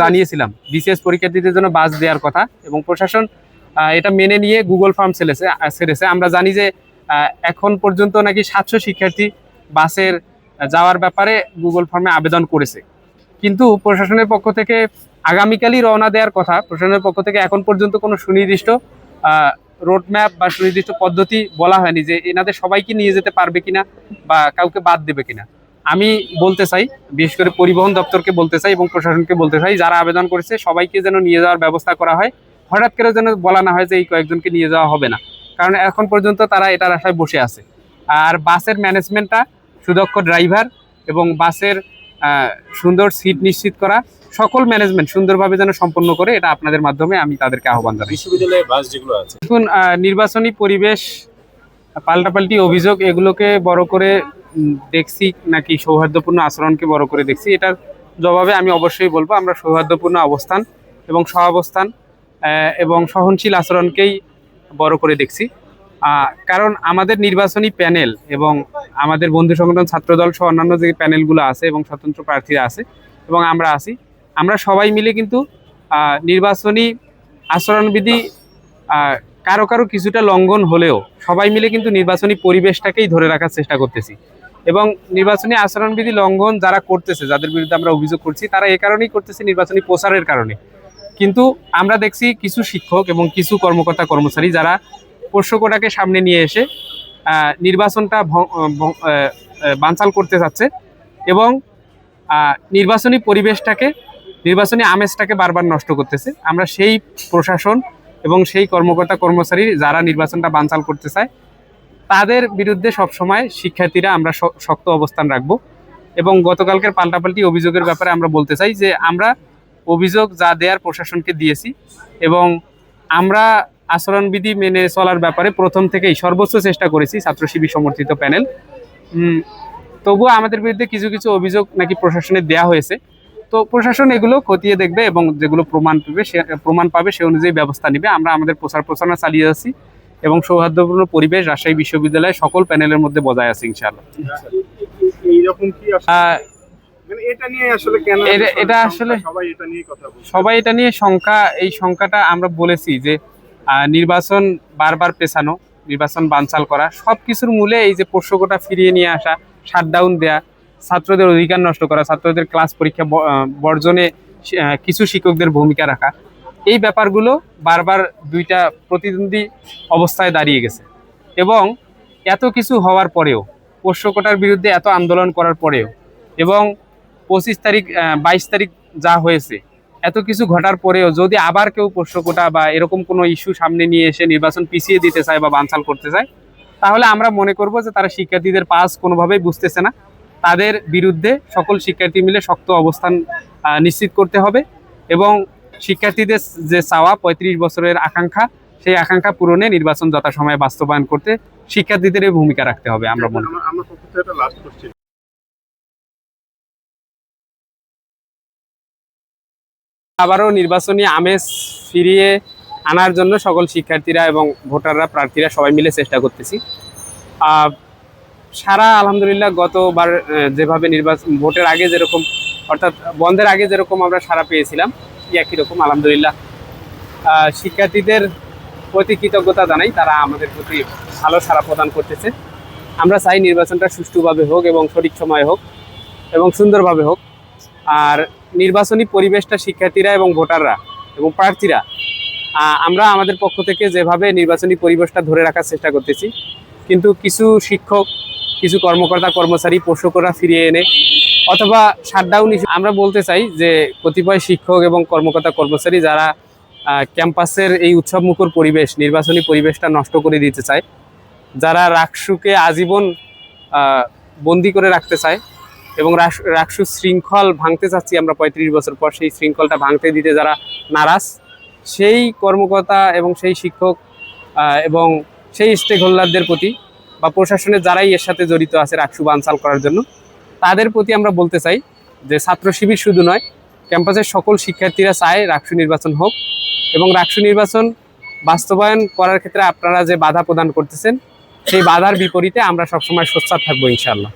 জানিয়েছিলাম, বিসিএস পরীক্ষার্থীদের জন্য বাস দেওয়ার কথা এবং প্রশাসন এটা মেনে নিয়ে গুগল ফর্ম ছেড়েছে ছেড়েছে। আমরা জানি যে এখন পর্যন্ত নাকি সাতশো শিক্ষার্থী বাসের যাওয়ার ব্যাপারে গুগল ফর্মে আবেদন করেছে। কিন্তু প্রশাসনের পক্ষ থেকে আগামীকালই রওনা দেওয়ার কথা, প্রশাসনের পক্ষ থেকে এখন পর্যন্ত কোনো সুনির্দিষ্ট রোড ম্যাপ বা সুনির্দিষ্ট পদ্ধতি বলা হয়নি যে এনাদের সবাইকে নিয়ে যেতে পারবে কিনা বা কাউকে বাদ দেবে কিনা। আমি বলতে চাই বিশেষ করে পরিবহন দপ্তরকে বলতে চাই এবং প্রশাসনকে বলতে চাই যারা আবেদন করেছে সবাইকে যেন নিয়ে যাওয়ার ব্যবস্থা করা হয়। হঠাৎ করে যেন বলা না হয় যে এই কয়েকজনকে নিয়ে যাওয়া হবে না। কারণ এখন পর্যন্ত তারা এটার আশায় বসে আছে। আর বাসের ম্যানেজমেন্টটা সুদক্ষ ড্রাইভার এবং বাসের সুন্দর সিট নিশ্চিত করা সকল ম্যানেজমেন্ট সুন্দরভাবে যেন সম্পন্ন করে এটা আপনাদের মাধ্যমে আমি তাদেরকে আহ্বান জানাই। বিশ্ববিদ্যালয়ের বাস যেগুলো আছে? দেখুন নির্বাচনী পরিবেশ পাল্টাপাল্টি অভিযোগ এগুলোকে বড় করে দেখছি নাকি সৌহার্দ্যপূর্ণ আচরণকে বড় করে দেখছি। এটার জবাবে আমি অবশ্যই বলব, আমরা সৌহার্দ্যপূর্ণ অবস্থান এবং সহাবস্থান এবং সহনশীল আচরণকেই বড় করে দেখছি। কারণ আমাদের নির্বাচনী প্যানেল এবং আমাদের বন্ধু সংগঠন, ছাত্রদল সহ অন্যান্য যে প্যানেলগুলো আছে এবং স্বতন্ত্র প্রার্থীরা আছে এবং আমরা আছি, আমরা সবাই মিলে কিন্তু নির্বাচনী আচরণবিধি কারও কারও কিছুটা লঙ্ঘন হলেও সবাই মিলে কিন্তু নির্বাচনী পরিবেশটাকেই ধরে রাখার চেষ্টা করতেছি। এবং নির্বাচনী আচরণবিধি লঙ্ঘন যারা করতেছে, যাদের বিরুদ্ধে আমরা অভিযোগ করছি, তারা এ কারণেই করতেছে নির্বাচনী প্রচারের কারণে। কিন্তু আমরা দেখছি কিছু শিক্ষক এবং কিছু কর্মকর্তা, কর্মচারী যারা পোষ্যকোটাকে সামনে নিয়ে এসে নির্বাচনটা বানচাল করতে চাচ্ছে এবং নির্বাচনী পরিবেশটাকে, নির্বাচনী আমেজটাকে বারবার নষ্ট করতেছে। আমরা সেই প্রশাসন এবং সেই কর্মকর্তা কর্মচারী যারা নির্বাচনটা বানচাল করতে চায়, তাদের বিরুদ্ধে সবসময় শিক্ষার্থীরা আমরা শক্ত অবস্থান রাখব। এবং গতকালকের পাল্টাপাল্টি অভিযোগের ব্যাপারে আমরা বলতে চাই যে, আমরা অভিযোগ যা দেওয়ার প্রশাসনকে দিয়েছি এবং আমরা আচরণবিধি মেনে চলার ব্যাপারে প্রথম থেকেই সর্বোচ্চ চেষ্টা করেছি ছাত্র শিবির সমর্থিত প্যানেল। তবুও আমাদের বিরুদ্ধে কিছু কিছু অভিযোগ নাকি প্রশাসনে দেয়া হয়েছে। তো প্রশাসন এগুলো খতিয়ে দেখবে এবং যেগুলো প্রমাণ পাবে সে প্রমাণ পাবে সে অনুযায়ী ব্যবস্থা নেবে। আমরা আমাদের প্রচার প্রচারণা চালিয়ে যাচ্ছি এবং সৌহার্দ্যপূর্ণ পরিবেশ রাজশাহী বিশ্ববিদ্যালয়ে সকল প্যানেলের মধ্যে বজায় আছে ইনশাআল্লাহ। মানে এটা নিয়ে আসলে সবাই এটা নিয়ে কথা সবাই এটা নিয়ে শঙ্কা এই শঙ্কাটা আমরা বলেছি যে আহ, নির্বাচন বারবার পেছানো নির্বাচন বানচাল করা সব কিছুর মূলে এই যে পোষ্যকোটা ফিরিয়ে নিয়ে আসা শাটডাউন দেয়া ছাত্রদের অধিকার নষ্ট করা, ছাত্রদের ক্লাস পরীক্ষা বর্জনে কিছু শিক্ষকদের ভূমিকা রাখা। এই ব্যাপারগুলো বারবার দুইটা প্রতিদ্বন্দ্বী অবস্থায় দাঁড়িয়ে গেছে। এবং এত কিছু হওয়ার পরেও পোষ্যকোটার বিরুদ্ধে এত আন্দোলন করার পরেও, এবং পঁচিশ তারিখ বাইশ তারিখ যা হয়েছে, এত কিছু ঘটার পরেও যদি আবার কেউ পোষ্যকোটা বা এরকম কোনো ইস্যু সামনে নিয়ে এসে নির্বাচন পিছিয়ে দিতে চায় বা বানচাল করতে চায়, তাহলে আমরা মনে করব যে তারা শিক্ষার্থীদের পাস কোনোভাবেই বুঝতেছে না। তাদের বিরুদ্ধে সকল শিক্ষার্থী মিলে শক্ত অবস্থান নিশ্চিত করতে হবে এবং শিক্ষার্থীদের যে চাওয়া পঁয়ত্রিশ বছরের আকাঙ্ক্ষা সেই আকাঙ্ক্ষা পূরণে নির্বাচন যথাসময়ে বাস্তবায়ন করতে শিক্ষার্থীদের ভূমিকা রাখতে হবে আমরা মনে করি। আবারও নির্বাচনী আমেজ ফিরিয়ে আনার জন্য সকল শিক্ষার্থীরা এবং ভোটাররা প্রার্থীরা সবাই মিলে চেষ্টা করতেছি আহ, সারা আলহামদুলিল্লাহ গতবার যেভাবে নির্বাচন, ভোটের আগে যেরকম, অর্থাৎ বন্ধের আগে যেরকম আমরা সারা পেয়েছিলাম একই রকম আলহামদুলিল্লাহ। শিক্ষার্থীদের প্রতি কৃতজ্ঞতা জানাই, তারা আমাদের প্রতি ভালো সারা প্রদান করতেছে। আমরা চাই নির্বাচনটা সুষ্ঠুভাবে হোক এবং সঠিক সময়ে হোক এবং সুন্দরভাবে হোক। আর নির্বাচনী পরিবেশটা শিক্ষার্থীরা এবং ভোটাররা এবং প্রার্থীরা আমরা আমাদের পক্ষ থেকে যেভাবে নির্বাচনী পরিবেশটা ধরে রাখার চেষ্টা করতেছি, কিন্তু কিছু শিক্ষক কিছু কর্মকর্তা, কর্মচারী, পোষকরা ফিরিয়ে এনে অথবা শাটডাউন আমরা বলতে চাই যে কতিপয় শিক্ষক এবং কর্মকর্তা, কর্মচারী যারা ক্যাম্পাসের এই উৎসব মুখর পরিবেশ, নির্বাচনী পরিবেশটা নষ্ট করে দিতে চায়, যারা রাকসুকে আজীবন বন্দি করে রাখতে চায় এবং রাকসু শৃঙ্খল ভাঙতে চাচ্ছি আমরা পঁয়ত্রিশ বছর পর, সেই শৃঙ্খলটা ভাঙতে দিতে যারা নারাজ, সেই কর্মকর্তা এবং সেই শিক্ষক এবং সেই স্টেক হোল্ডারদের প্রতি বা প্রশাসনের যারাই এর সাথে জড়িত আছে রাকসু বানচাল করার জন্য, তাদের প্রতি আমরা বলতে চাই যে ছাত্র শিবির শুধু নয়, ক্যাম্পাসের সকল শিক্ষার্থীরা চায় রাকসু নির্বাচন হোক এবং রাকসু নির্বাচন বাস্তবায়ন করার ক্ষেত্রে আপনারা যে বাধা প্রদান করতেছেন, সেই বাধার বিপরীতে আমরা সবসময় সোচ্চার থাকব ইনশাআল্লাহ।